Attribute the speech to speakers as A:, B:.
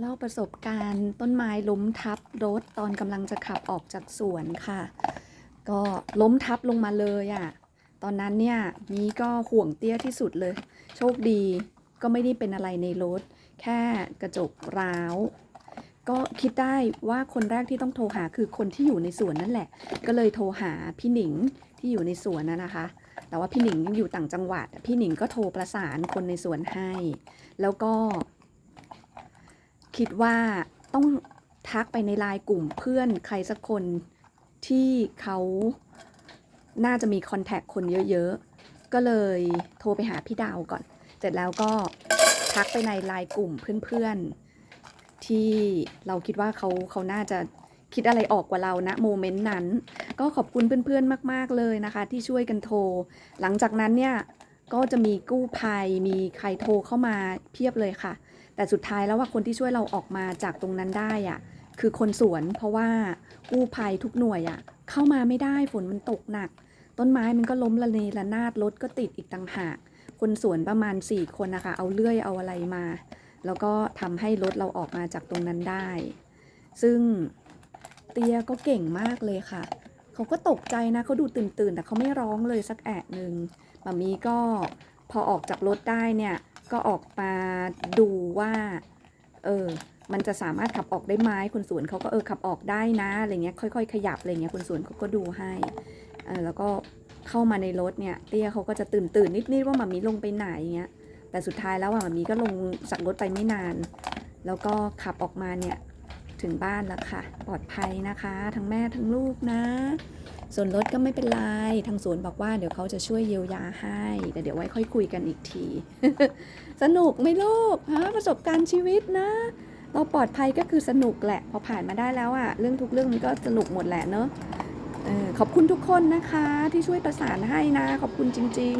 A: เล่าประสบการณ์ต้นไม้ล้มทับรถตอนกำลังจะขับออกจากสวนค่ะ ก็ล้มทับลงมาเลยอะ่ะ ตอนนั้นเนี่ยมีก็ห่วงเตี้ยที่สุดเลย โชคดีก็ไม่ได้เป็นอะไรในรถ แค่กระจกร้าว ก็คิดได้ว่าคนแรกที่ต้องโทรหาคือคนที่อยู่ในสวนนั่นแหละ ก็เลยโทรหาพี่หนิงที่อยู่ในสวนนะนะคะ แต่ว่าพี่หนิงอยู่ต่างจังหวัด พี่หนิงก็โทรประสานคนในสวนให้ แล้วก็ คิดว่าต้องทักไปในไลน์กลุ่มเพื่อนใครสักคนที่เขาน่าจะมีคอนแทคคนเยอะๆ ก็เลยโทรไปหาพี่ดาวก่อน เสร็จแล้วก็ทักไปในไลน์กลุ่มเพื่อนๆ ที่เราคิดว่าเขาเขาน่าจะคิดอะไรออกกว่าเรานะโมเมนต์นั้น ก็ขอบคุณเพื่อนๆ มาก ๆเลยนะคะ ที่ช่วยกันโทร หลังจากนั้นเนี่ยก็จะมีกู้ภัยมีใครโทรเข้ามาเพียบเลยค่ะ แต่สุดท้ายแล้วว่าคนที่ช่วยเราออกมาจากตรงนั้นได้อะคือคนสวนเพราะว่ากู้ภัยทุกหน่วยอะเข้ามาไม่ได้ฝนมันตกหนัก ต้นไม้มันก็ล้มละเนระนาดรถก็ติดอีกต่างหาก คนสวนประมาณ 4 คนนะคะ เอาเลื่อยเอาอะไรมา แล้วก็ทำให้รถเราออกมาจากตรงนั้นได้ ซึ่งเตียก็เก่งมากเลยค่ะเขาก็ตกใจนะเขาดูตื่นตื่นแต่เขาไม่ร้องเลยสักแอะหนึ่งมามีก็พอออกจากรถได้เนี่ย ก็ออกมาดูว่า เออ มันจะสามารถขับออกได้ไหมคนสวนเขาก็เออขับออกได้นะอะไรเงี้ยค่อย ๆ ขยับอะไรเงี้ยคนสวนเขาก็ดูให้เออแล้วก็เข้ามาในรถเนี่ยเตี้ยเขาก็จะตื่นตื่นนิดๆว่าหมามีลงไปไหนเงี้ยแต่สุดท้ายแล้วอะหมามีก็ลงจากรถไปไม่นาน แล้วก็ขับออกมาเนี่ยถึงบ้านแล้วค่ะ ปลอดภัยนะคะ ทั้งแม่ทั้งลูกนะ ส่วนรถก็ไม่เป็นไร ทางสวนบอกว่าเดี๋ยวเขาจะช่วยเยียวยาให้ แต่เดี๋ยวไว้ค่อยคุยกันอีกที สนุกไหมลูกฮะประสบการณ์ชีวิตนะ เราปลอดภัยก็คือสนุกแหละ พอผ่านมาได้แล้วอะเรื่องทุกเรื่องมันก็สนุกหมดแหละเนอะเออขอบคุณทุกคนนะคะที่ช่วยประสานให้นะ ขอบคุณจริง